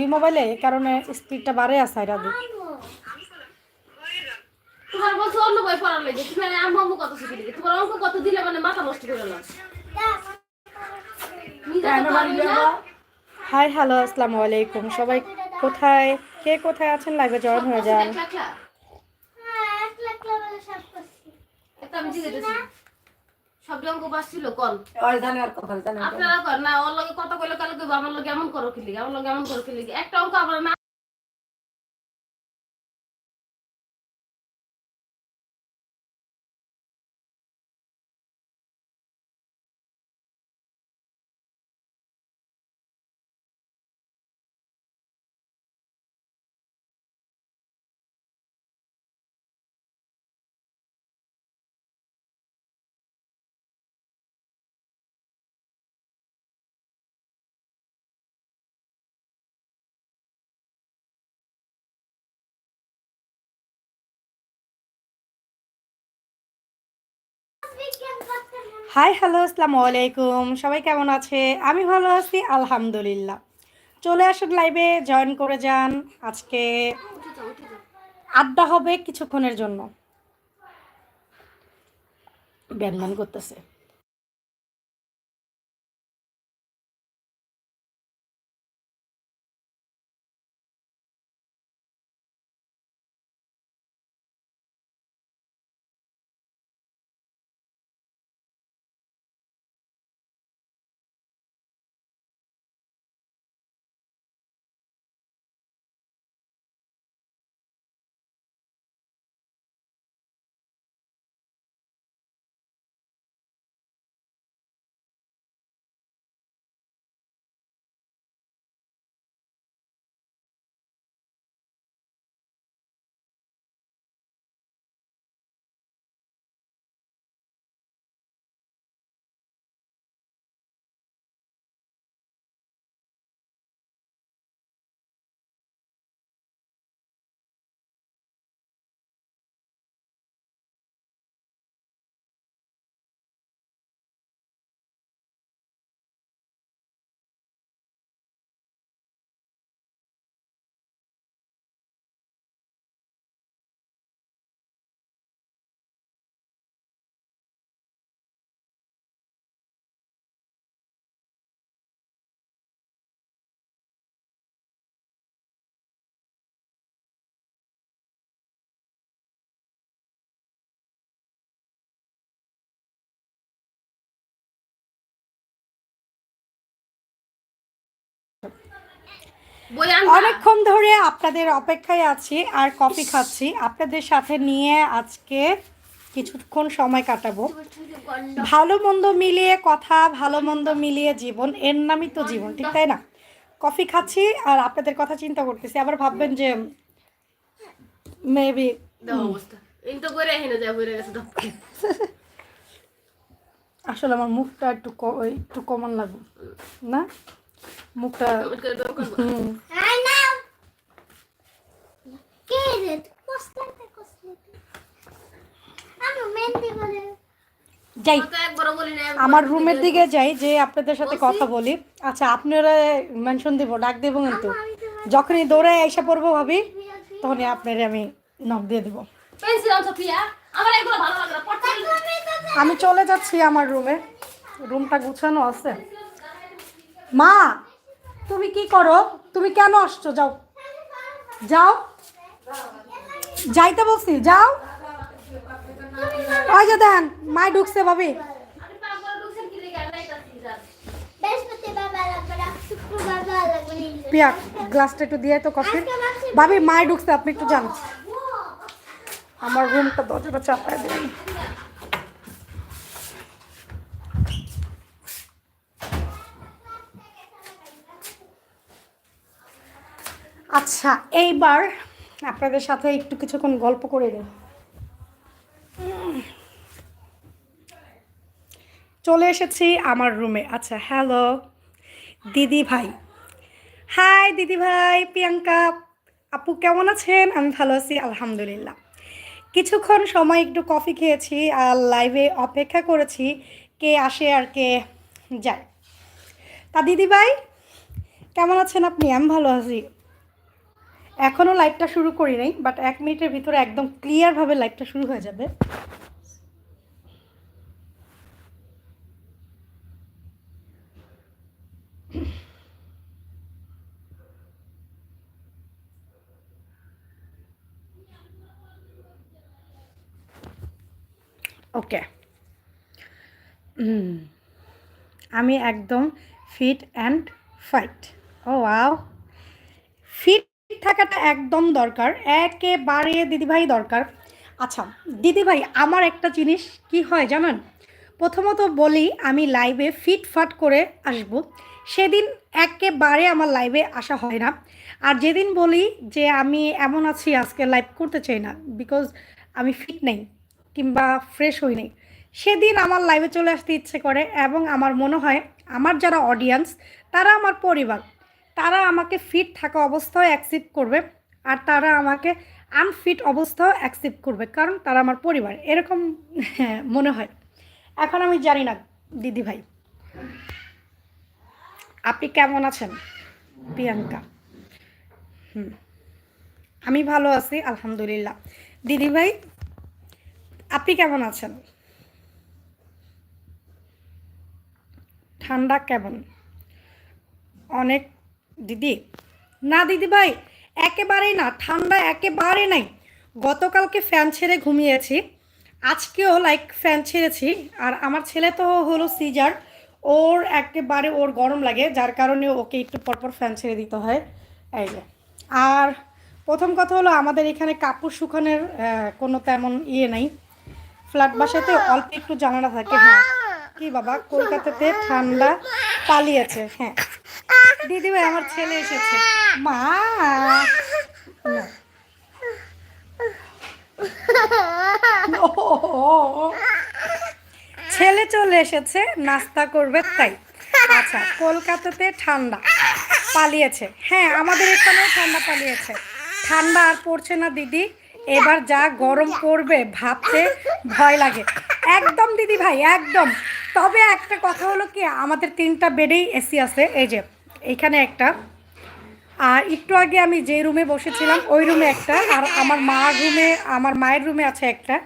এই মোবাইলে এই কারণে স্পিডটা বাড়ে আছে এটা দিই তোমার বলছো অন্য বই তুমি আর আম্মু আম্মু কত শিখে দিবে। তোমার অঙ্ক কত দিলে মানে মাথা নষ্ট করে না। হাই হ্যালো আসসালামু আলাইকুম। সবাই কোথায়? কে কোথায় আছেন? লাইভে জয়েন হয়ে যান। আমি জিজ্ঞেস। সব অঙ্ক বাসছিল কল আপনারা কর না ওর লগে কত কইলে কালকে আমার লগে এমন করো খেলি আমার লগে এমন করো খেলি একটা অঙ্ক আমরা না হাই, হ্যালো, আসসালামু আলাইকুম। সবাই কেমন আছে? আমি ভালো আছি, আলহামদুলিল্লাহ। চলে আসুন লাইভে, জয়েন করে যান। আজকে আড্ডা হবে কিছুক্ষণের জন্য। ব্যানম্যান করতেছে। অনেকক্ষণ ধরে আপনাদের অপেক্ষায় আছি আর কফি খাচ্ছি। আপনাদের সাথে নিয়ে আজকে কিছুক্ষণ সময় কাটাবো। ভালো মন্দ মিলিয়ে কথা ভালো মন্দ মিলিয়ে জীবন এর নামই তো জীবন ঠিক তাই না? কফি খাচ্ছি আর আপনাদের কথা চিন্তা করতেছি। আবার ভাববেন যে মেবি আসলে আমার মুখটা একটু একটু কমন লাগবে না? মুখটা যাই আমার রুমের দিকে যাই যে আপনাদের সাথে কথা বলি। আচ্ছা আপনারা মেনশন দিব ডাক দেব কিন্তু। যখনই দৌড়ে এসে পড়ব ভাবি তখনই আপনারে আমি নক দিয়ে দেবো। আমি চলে যাচ্ছি আমার রুমে রুমটা গুছানো আছে। মা, তুমি কি করো? তুমি কেন আসছো? যাও। যাও। যাইতে বলছি, যাও। ওই যে দেন, মাই ঢুকছে ভাবি। পিয়া, গ্লাসটা একটু দিয়ে তো কফি ভাবি, মাই ঢুকছে, আপনি একটু যান। আমার রুমটা দরজাটা চাপায় দিন। আচ্ছা এইবার আপনাদের সাথে একটু কিছুক্ষণ গল্প করে দিন চলে এসেছি আমার রুমে। আচ্ছা হ্যালো, দিদি ভাই। হাই, দিদি ভাই, প্রিয়াঙ্কা। আপু, কেমন আছেন? আমি ভালো আছি, আলহামদুলিল্লাহ। কিছুক্ষণ সময় একটু কফি খেয়েছি আর লাইভে অপেক্ষা করেছি কে আসে আর কে যায়। তা দিদি ভাই, কেমন আছেন আপনি? আমি ভালো আছি। এখনও লাইভটা শুরু করি নাই বাট এক মিনিটের ভিতরে একদম ক্লিয়ারভাবে লাইভটা শুরু হয়ে যাবে। ওকে আমি একদম ফিট অ্যান্ড ফাইট ও ওয়াও ফিট থাকাটা একদম দরকার, একেবারে দিদিভাই দরকার। আচ্ছা দিদিভাই, আমার একটা জিনিস কি হয় জানেন? প্রথমত বলি, আমি লাইভে ফিট ফাট করে আসব। সেদিন একেবারে আমার লাইভে আসা হয় না। আর যেদিন বলি যে আমি এমন আছি, আজকে লাইভ করতে চাই না বিকজ আমি ফিট নেই, কিংবা ফ্রেশ হই নেই। সেদিন আমার লাইভে চলে আসতে ইচ্ছে করে, এবং আমার মনে হয়, আমার যারা অডিয়েন্স তারা আমার পরিবার তারা আমাকে ফিট থাকা অবস্থায় অ্যাকসেপ্ট করবে আর তারা আমাকে আনফিট অবস্থাও অ্যাকসেপ্ট করবে কারণ তারা আমার পরিবার। এরকম হ্যাঁ, মনে হয়। এখন আমি জানি না দিদি ভাই। আপনি কেমন আছেন? প্রিয়াঙ্কা। হুম। আমি ভালো আছি আলহামদুলিল্লাহ। দিদি ভাই আপনি কেমন আছেন? ঠান্ডা কেমন? অনেক দিদি। না দিদি ভাই, একেবারেই না, ঠান্ডা একেবারে নাই। গতকালকে ফ্যান ছেড়ে ঘুমিয়েছি। আজকেও লাইক ফ্যান ছেড়েছি। আর আমার ছেলে তো হলো সিজার। ওর একেবারে ওর গরম লাগে, যার কারণে ওকে একটু পরপর ফ্যান ছেড়ে দিতে হয়। এই যে। আর প্রথম কথা হলো, আমাদের এখানে কাপড় শুকানোর কোনো তেমন ইয়ে নাই। ফ্ল্যাট বাসাতে অল্প একটু জানালা থাকে হ্যাঁ। কি বাবা, কলকাতাতে ঠান্ডা পালিয়েছে হ্যাঁ। দিদি ভাই আমার ছেলে এসেছে। মা! ছেলে চলে এসেছে নাস্তা করবে তাই। আচ্ছা কলকাতাতে ঠান্ডা পালিয়েছে। হ্যাঁ আমাদের এখানেও ঠান্ডা পালিয়েছে। ঠান্ডা আর পড়ছে না দিদি। এবার যা গরম পড়বে ভাবতে ভয় লাগে। একদম দিদি ভাই একদম। তবে একটা কথা হলো কি আমাদের তিনটা বেডেই এসি আছে এই যে এইখানে একটা। আর একটু আগে আমি যে রুমে বসেছিলাম, ওই রুমে একটা। আর আমার মা রুমে, আমার মায়ের রুমে আছে একটা।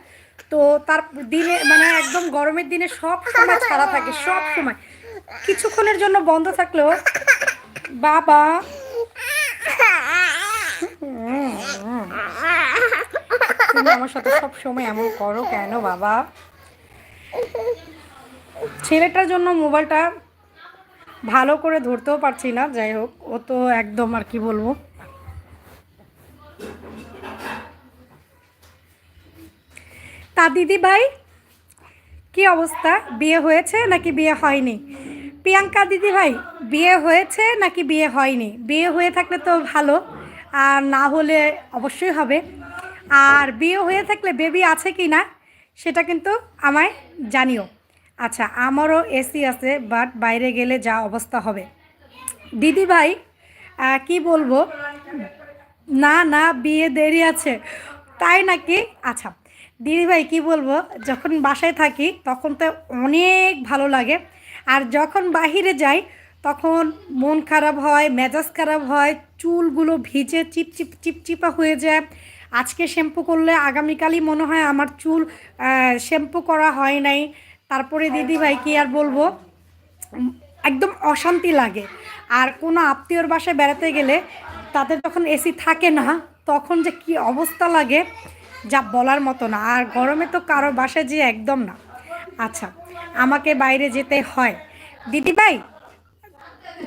তো তার দিনে মানে একদম গরমের দিনে সব সময় ছাড়া থাকে, সব সময়। কিছুক্ষণের জন্য বন্ধ থাকলেও, বাবা। তুমি আমার সাথে সব সময় এমন করো কেন, বাবা? ছেলেটার জন্য মোবাইলটা ভালো করে ধরতেও পারছি না, যাই হোক, ও তো একদম আর কি বলব। তা দিদি ভাই, কি অবস্থা? বিয়ে হয়েছে নাকি বিয়ে হয়নি? প্রিয়াঙ্কা দিদি ভাই, বিয়ে হয়েছে নাকি বিয়ে হয়নি? বিয়ে হয়ে থাকলে তো ভালো, আর না হলে অবশ্যই হবে। আর বিয়ে হয়ে থাকলে বেবি আছে কি না সেটা কিন্তু আমায় জানিও। আচ্ছা আমারও এসি আছে বাট বাইরে গেলে যা অবস্থা হবে। দিদি ভাই কি বলব? না না, বিয়ে দেরি আছে। তাই নাকি? আচ্ছা দিদিভাই, কী বলব? যখন বাসায় থাকি, তখন তো অনেক ভালো লাগে। আর যখন বাহিরে যাই, তখন মন খারাপ হয়, মেজাজ খারাপ হয়, চুলগুলো ভিজে চিপচিপ চিপচিপা হয়ে যায়। আজকে শ্যাম্পু করলে আগামীকালই মনে হয় আমার চুল শ্যাম্পু করা হয় নাই। তারপরে দিদিভাই কি আর বলব? একদম অশান্তি লাগে। আর কোনো আত্মীয়র বাসায় বেড়াতে গেলে তাদের যখন এসি থাকে না, তখন যে কি অবস্থা লাগে, যা বলার মতো না। আর গরমে তো কারও বাসায় যে একদম না। আচ্ছা আমাকে বাইরে যেতে হয়। দিদি ভাই,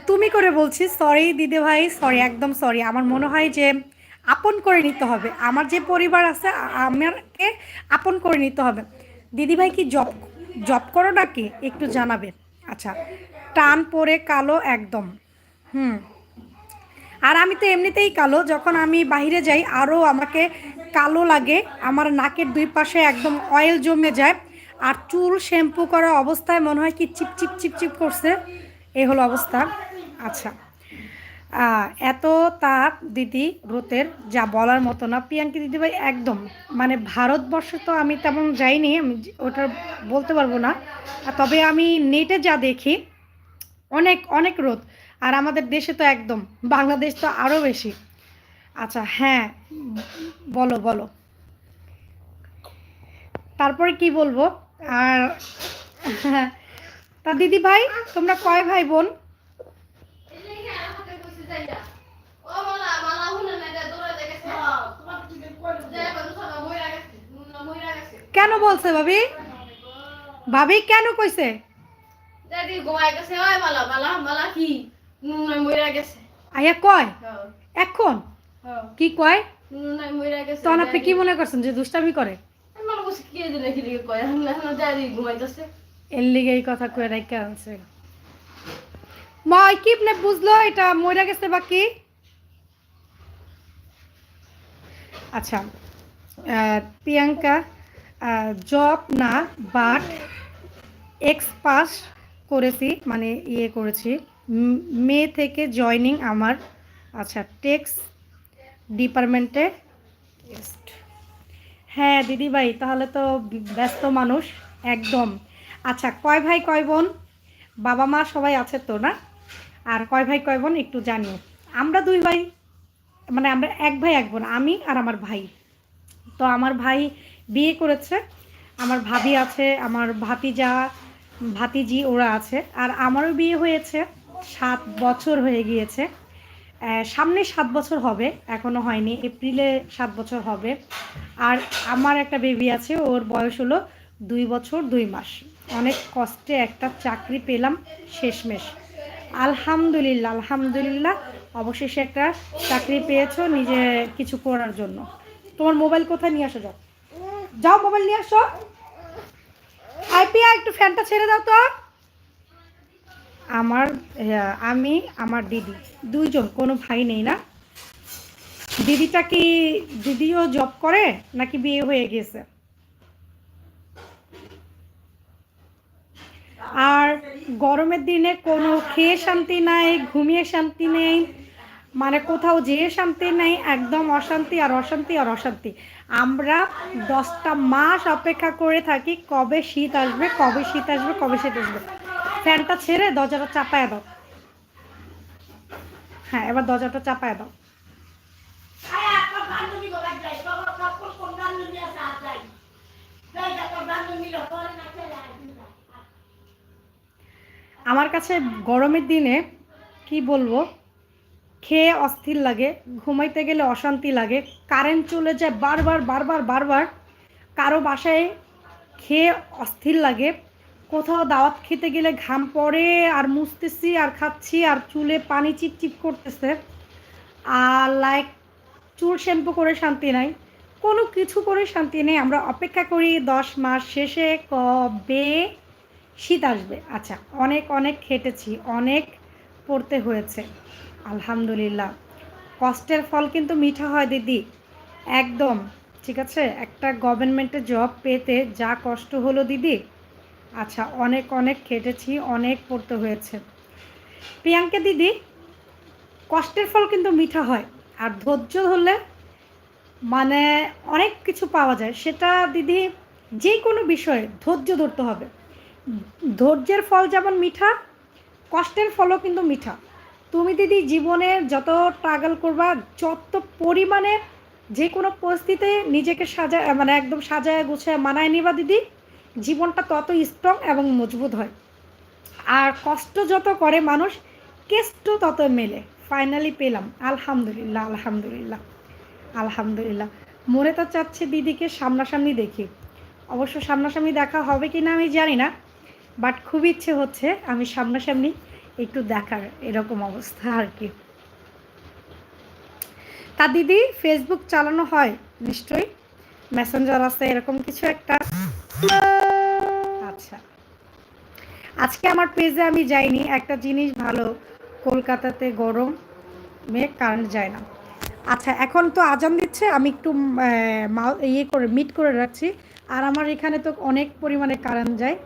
তুমি করে বলছি সরি দিদি ভাই সরি একদম সরি আমার মনে হয় যে আপন করে নিতে হবে। আমার যে পরিবার আছে, আ- আমাকে আপন করে নিতে হবে। দিদি ভাই কি জব জব করো নাকি? একটু জানাবে। আচ্ছা টান পরে কালো একদম। হুম। আর আমি তো এমনিতেই কালো, যখন আমি বাইরে যাই আরও আমাকে কালো লাগে, আমার নাকের দুই পাশে একদম অয়েল জমে যায়, আর চুল শ্যাম্পু করা অবস্থায় মনে হয় কি চিপ চিপ চিপ চিপ করছে। এই হলো অবস্থা। আচ্ছা। এত তাপ দিদি রোতের, যা বলার মতো না। প্রিয়াঙ্কি দিদিভাই একদম। মানে ভারতবর্ষ তো আমি তেমন যাইনি, আমি ওটা বলতে পারব না। তবে আমি নেটে যা দেখি, অনেক অনেক রোদ। আর আমাদের দেশে তো একদম, বাংলাদেশ তো আরও বেশি। আচ্ছা হ্যাঁ বলো বলো। তারপরে কি বলব? আর তা দিদি ভাই, তোমরা কয় ভাই বোন ও মালা মালা হুনে না এটা দৌড়ে দেখেছে যে বাবু সব মইরা গেছে মইরা গেছে কেন বলছে ভাবি? ভাবি কেন কইছে? কয়? এখন? কি কয়? নুন মইরা তখন আপনি কি মনে করছেন যে দুষ্টামি করে? এর লিগে এই কথা কয়ে রেখে আনছে। মা কি আপনি বুঝলো এটা? মরে গেছে বা কি? আচ্ছা প্রিয়াঙ্কা জব না বাট এক্স পাস করেছি মানে ইয়ে করেছি। মে থেকে জয়নিং আমার আচ্ছা টেক্স ডিপার্টমেন্টে হ্যাঁ দিদিভাই তাহলে তো ব্যস্ত মানুষ একদম। আচ্ছা কয় ভাই কয় বোন? বাবা মা সবাই আছে তো না? আর কয় ভাই, কয় বোন একটু জানিও। আমরা দুই ভাই মানে আমরা এক ভাই, এক বোন, আমি আর আমার ভাই। তো আমার ভাই বিয়ে করেছে, আমার ভাবি আছে, আমার ভাতিজা, ভাতিজি ওরা আছে, আর আমারও বিয়ে হয়েছে, সাত বছর হয়ে গিয়েছে। সামনে সাত বছর হবে, এখনও হয়নি, এপ্রিলে সাত বছর হবে। আর আমার একটা বেবি আছে, ওর বয়স হলো দুই বছর দুই মাস। অনেক কষ্টে একটা চাকরি পেলাম শেষমেশ। আলহামদুলিল্লাহ আলহামদুলিল্লাহ। অবশেষে একটা চাকরি পেয়েছ নিজে কিছু করার জন্য। তোমার মোবাইল কোথায় নিয়ে আসো, যাও। যাও মোবাইল নিয়ে আসো। আইপিআ একটু ফ্যানটা ছেড়ে দাও তো। আমার আমি, আমার দিদি, দুইজন, কোনো ভাই নেই না। দিদিটা কি দিদিও জব করে নাকি বিয়ে হয়ে গেছে? আর গরমের দিনে কোনো খেয়ে শান্তি নাই, ঘুমিয়ে শান্তি নেই মানে কোথাও যেয়ে শান্তি নেই, একদম অশান্তি আর অশান্তি আর অশান্তি। আমরা দশটা মাস অপেক্ষা করে থাকি, কবে শীত আসবে, কবে শীত আসবে, কবে শীত আসবে। ফ্যানটা ছেড়ে দরজাটা চাপায় দাও। হ্যাঁ এবার দরজাটা চাপায় দাও। আমার কাছে গরমের দিনে, কি বলব, খেয়ে অস্থির লাগে, ঘুমাইতে গেলে অশান্তি লাগে, কারেন্ট চলে যায় বারবার বারবার বারবার, কারও বাসায় খেয়ে অস্থির লাগে, কোথাও দাওয়াত খেতে গেলে ঘাম পড়ে আর মুছতেছি আর খাচ্ছি আর চুলে পানি চিপচিপ করতেছে, আর লাইক চুল শ্যাম্পু করে শান্তি নাই, কোনো কিছু করে শান্তি নেই, আমরা অপেক্ষা করি দশ মাস শেষে কবে শীত আসবে। আচ্ছা অনেক অনেক খেটেছি, অনেক পড়তে হয়েছে। আলহামদুলিল্লাহ। কষ্টের ফল কিন্তু মিঠা হয় দিদি। একদম, ঠিক আছে? একটা গভর্নমেন্টের জব পেতে যা কষ্ট হলো দিদি। আচ্ছা অনেক অনেক খেটেছি, অনেক পড়তে হয়েছে। প্রিয়াঙ্কা দিদি, কষ্টের ফল কিন্তু মিঠা হয়। আর ধৈর্য ধরলে মানে অনেক কিছু পাওয়া যায়। সেটা দিদি যে কোনো বিষয়ে ধৈর্য ধরতে হবে। ধৈর্যের ফল যেমন মিঠা, কষ্টের ফলও কিন্তু মিঠা। তুমি দিদি জীবনে যত ট্রাগল করবা, যত পরিমাণে যে কোনো পরিস্থিতিতে নিজেকে সাজা মানে একদম সাজায় গুছায় মানায় নিবা দিদি, জীবনটা তত স্ট্রং এবং মজবুত হয়। আর কষ্ট যত করে মানুষ, কেষ্ট তত মেলে। ফাইনালি পেলাম। আলহামদুলিল্লাহ আলহামদুলিল্লাহ আলহামদুলিল্লাহ। মনে তো চাচ্ছে দিদিকে সামনাসামনি দেখি। অবশ্য সামনাসামনি দেখা হবে কি না আমি জানি না। বাট খুব ইচ্ছে হচ্ছে আমি সামনাসামনি একটু দেখার এরকম অবস্থা আর কি। তা দিদি ফেসবুক চালানো হয়? নিশ্চয়ই। মেসেঞ্জার আছে, এরকম কিছু একটা? আচ্ছা। আজকে আমার পেজে আমি যাইনি। একটা জিনিস ভালো, কলকাতাতে গরম মেয়ে কারেন্ট যায় না। আচ্ছা এখন তো আজান দিচ্ছে, আমি একটু ইয়ে করে মিট করে রাখছি। আর আমার এখানে তো অনেক পরিমাণে কারেন্ট যায়।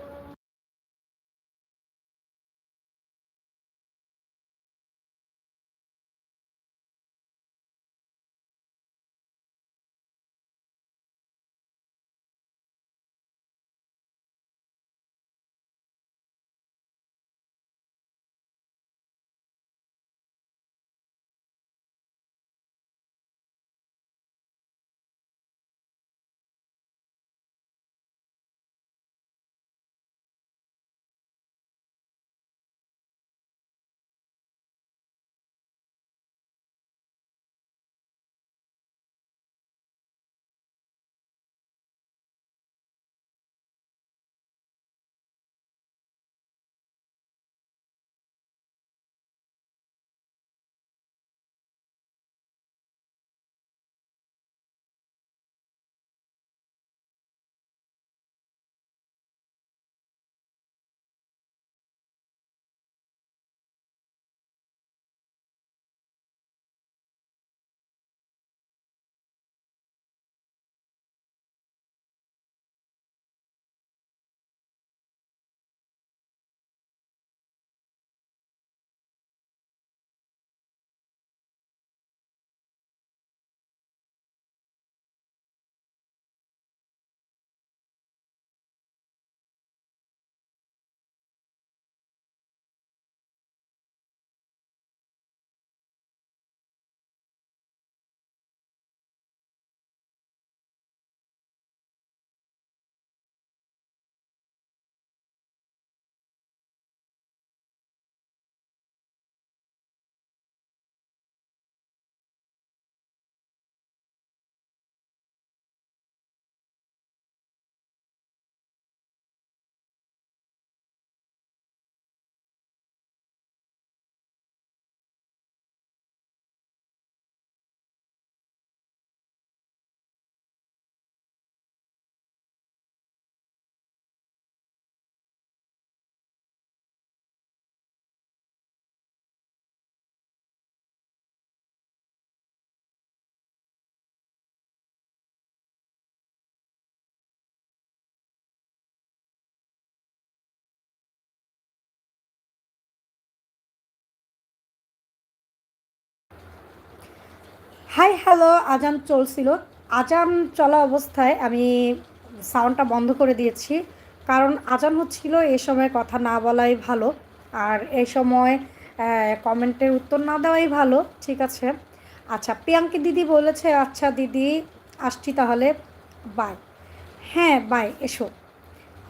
হাই, হ্যালো, আজান চলছিল। আজান চলা অবস্থায় আমি সাউন্ডটা বন্ধ করে দিয়েছি, কারণ আজান হচ্ছিল এ সময় কথা না বলাই ভালো, আর এই সময় কমেন্টের উত্তর না দেওয়াই ভালো, ঠিক আছে। আচ্ছা প্রিয়াঙ্কি দিদি বলেছে আচ্ছা দিদি, আসছি তাহলে বাই হ্যাঁ বাই এসো।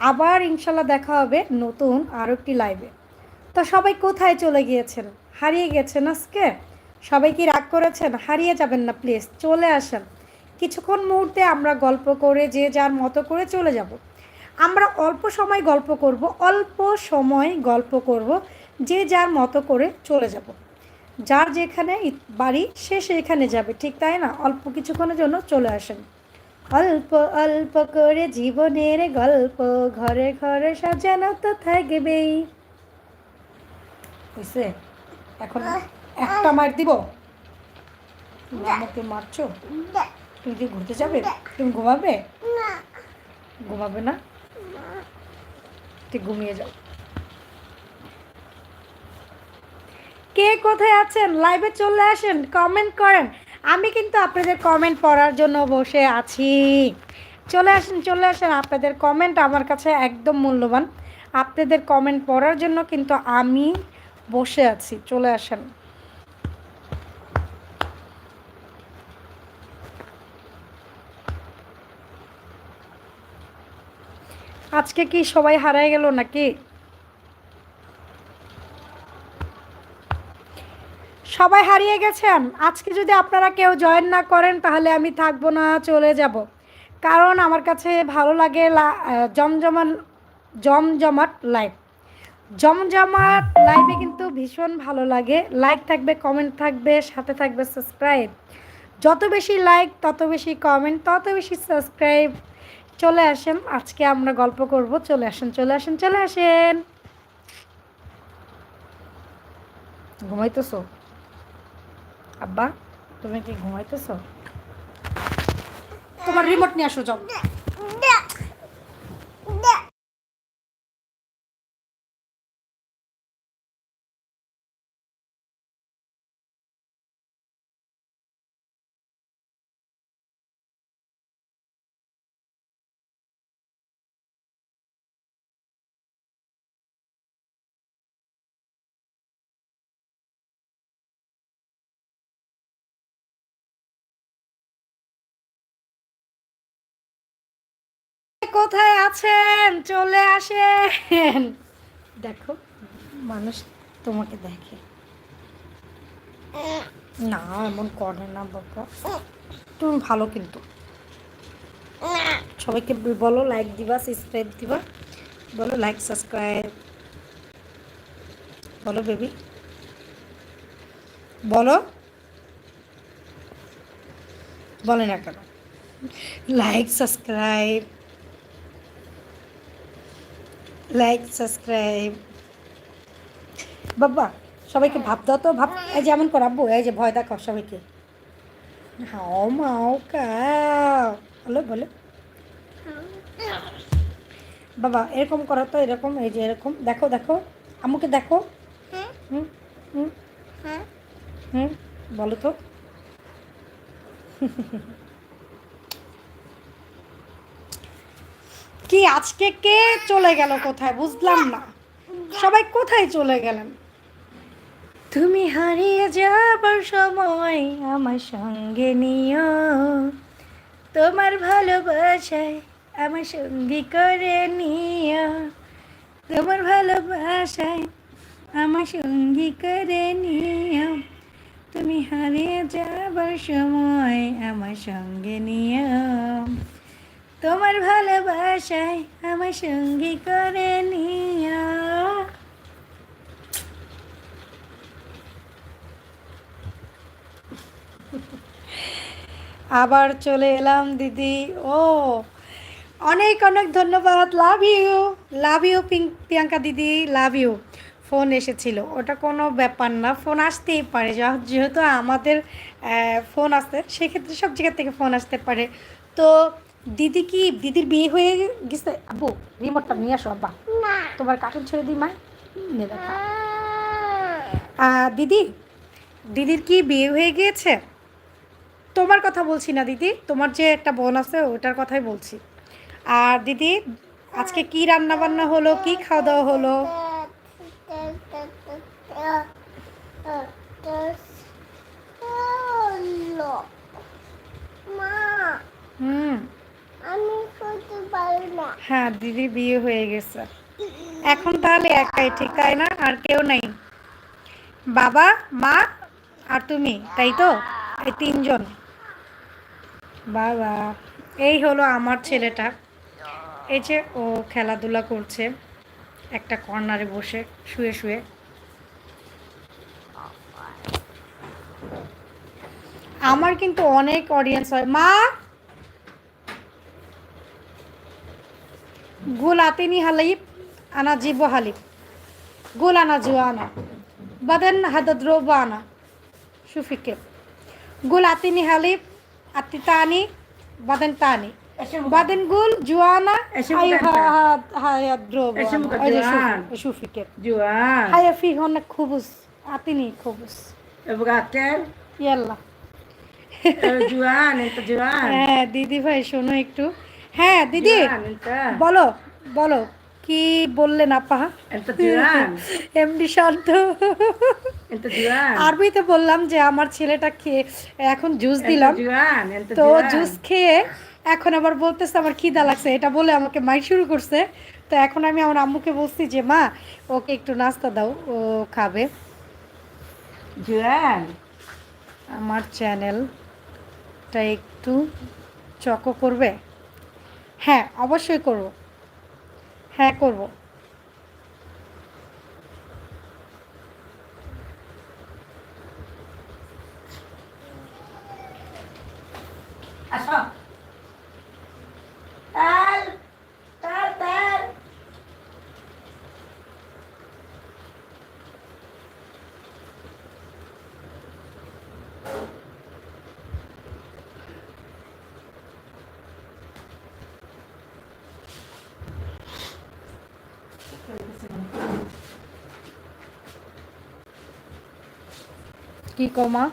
আবার ইনশাল্লাহ দেখা হবে নতুন আরও একটি লাইভে তো সবাই কোথায় চলে গিয়েছেন? হারিয়ে গেছেন আজকে? সবাই কি রাগ করেছেন? হারিয়ে যাবেন না প্লিজ চলে আসেন। কিছুক্ষণ মুহূর্তে আমরা গল্প করে যে যার মতো করে চলে যাব। আমরা অল্প সময় গল্প করব, অল্প সময় গল্প করব যে যার মতো করে চলে যাব। যার যেখানে বাড়ি, সে সেখানে যাবে, ঠিক তাই না? অল্প কিছুক্ষণের জন্য চলে আসেন। অল্প অল্প করে জীবনের গল্প ঘরে ঘরে সাজানো তো থাকবেই। এখন একটা মার দিব। তুমি আমাকে মারছো? তুমি কি ঘুরতে যাবে? তুমি ঘুমাবে? ঘুমাবে না? ঠিক ঘুমিয়ে যাও। কে কোথায় আছেন? লাইভে চলে আসেন কমেন্ট করেন। আমি কিন্তু আপনাদের কমেন্ট পড়ার জন্য বসে আছি। চলে আসেন চলে আসেন। আপনাদের কমেন্ট আমার কাছে একদম মূল্যবান। আপনাদের কমেন্ট পড়ার জন্য কিন্তু আমি বসে আছি। চলে আসেন। আজকে কি সবাই হারায় গেল নাকি? সবাই হারিয়ে গেছেন। আজকে যদি আপনারা কেউ জয়েন না করেন, তাহলে আমি থাকব না, চলে যাব। কারণ আমার কাছে ভালো লাগে জমজমান, জমজমাট লাইভ জমজমাট লাইভে কিন্তু ভীষণ ভালো লাগে। লাইক থাকবে কমেন্ট থাকবে, সাথে থাকবে সাবস্ক্রাইব যত বেশি লাইক তত বেশি কমেন্ট তত বেশি সাবস্ক্রাইব চলে আসেন, আজকে আমরা গল্প করব, চলে আসেন চলে আসেন চলে আসেন। ঘুমাইতেছ? আব্বা, তুমি কি ঘুমাইতেছ? তোমার রিমোট নিয়ে আসো, যাও। কোথায় আছেন? চলে আসেন। দেখো, মানুষ তোমাকে দেখে। না, এমন করে না বাবা। তুমি ভালো কিন্তু। সবাইকে বলো লাইক দিবা সাবস্ক্রাইব দিবা। বলো লাইক সাবস্ক্রাইব বলো বেবি বলো। বলে না কেন। লাইক সাবস্ক্রাইব লাইক সাবস্ক্রাইব বাবা, সবাইকে ভাব দাও তো, ভাব এই যে এমন করাবো এই যে ভয় দেখাও সবাইকে। হাও মাও কাও বলো। বাবা, এরকম করো তো, এরকম, এই যে এরকম। দেখো দেখো। আম্মুকে দেখো। হুম হুম। হুম, বলো তো। কি আজকে কে চলে গেল কোথায়? বুঝলাম না। সবাই কোথায় চলে গেলেন? তুমি হারিয়ে যাবার সময় আমার সঙ্গে নিও। তোমার ভালোবাসায় আমার সঙ্গী করে নিও। তোমার ভালোবাসায় আমার সঙ্গী করে নিও। তুমি হারিয়ে যাবার সময় আমার সঙ্গে নিও। তোমার ভালোবাসায় আমার সঙ্গী করে নিও। আবার চলে এলাম, দিদি। ও, অনেক অনেক ধন্যবাদ। Love you love you Priyanka দিদি লাভ ইউ ফোন এসেছিল। ওটা কোনো ব্যাপার না, ফোন আসতেই পারে। যেহেতু আমাদের ফোন আসতে, সেক্ষেত্রে সব জায়গা থেকে ফোন আসতে পারে। তো দিদি কি দিদির বিয়ে হয়ে গেছে আব্বু রিমোটটা নিয়ে আসো আব্বা তোমার কার্টুন ছেড়ে দিই মা দিদি দিদির কি বিয়ে হয়ে গিয়েছে তোমার কথা বলছি না দিদি তোমার যে একটা বোন আছে ওটার কথাই বলছি আর দিদি আজকে কি রান্না বান্না হলো কি খাওয়া দাওয়া হলো মা হুম আমি করতে পারি না হ্যাঁ দিদি বিয়ে হয়ে গেছে। এখন তাহলে একাই ঠিক, তাই না? আর কেউ নাই। বাবা, মা আর তুমি, তাই তো? এই তিনজন। বাবা, এই হলো আমার ছেলেটা। এই যে ও খেলাধুলা করছে, একটা কর্নারে বসে শুয়ে শুয়ে। আমার কিন্তু অনেক অডিয়েন্স হয়। মা! গুল আতিনি হালিব আনা জীব হালিব গুল আনা জুয়ানা বাদেন হাদদ্রব আনা সুফিকে। গুল আতিনি হালিব আতিতানি বাদেন তানি। বাদেন গুল জুয়ানা হায়াদ্রব সুফিকে। জুয়ান। হায়াফি হন খুবুস আতিনি খুবুস। ইয়াল্লা জুয়ান এটা জুয়ান। হ্যাঁ দিদি ভাই শোনো একটু। হ্যাঁ দিদি বলো। বলো কি বললেন আপা? এমডি শান্ত। আরবিতে বললাম যে আমার ছেলেটা খেয়ে এখন জুস দিলাম। তো জুস খেয়ে এখন আবার বলতেছে আমার খিদা লাগছে এটা বলে আমাকে মাই শুরু করছে। তো এখন আমি আমার আম্মুকে বলছি যে মা ওকে একটু নাস্তা দাও ও খাবে। আমার চ্যানেলটা একটু চকো করবে? হ্যাঁ অবশ্যই করব। হ্যাঁ করব। কি কমা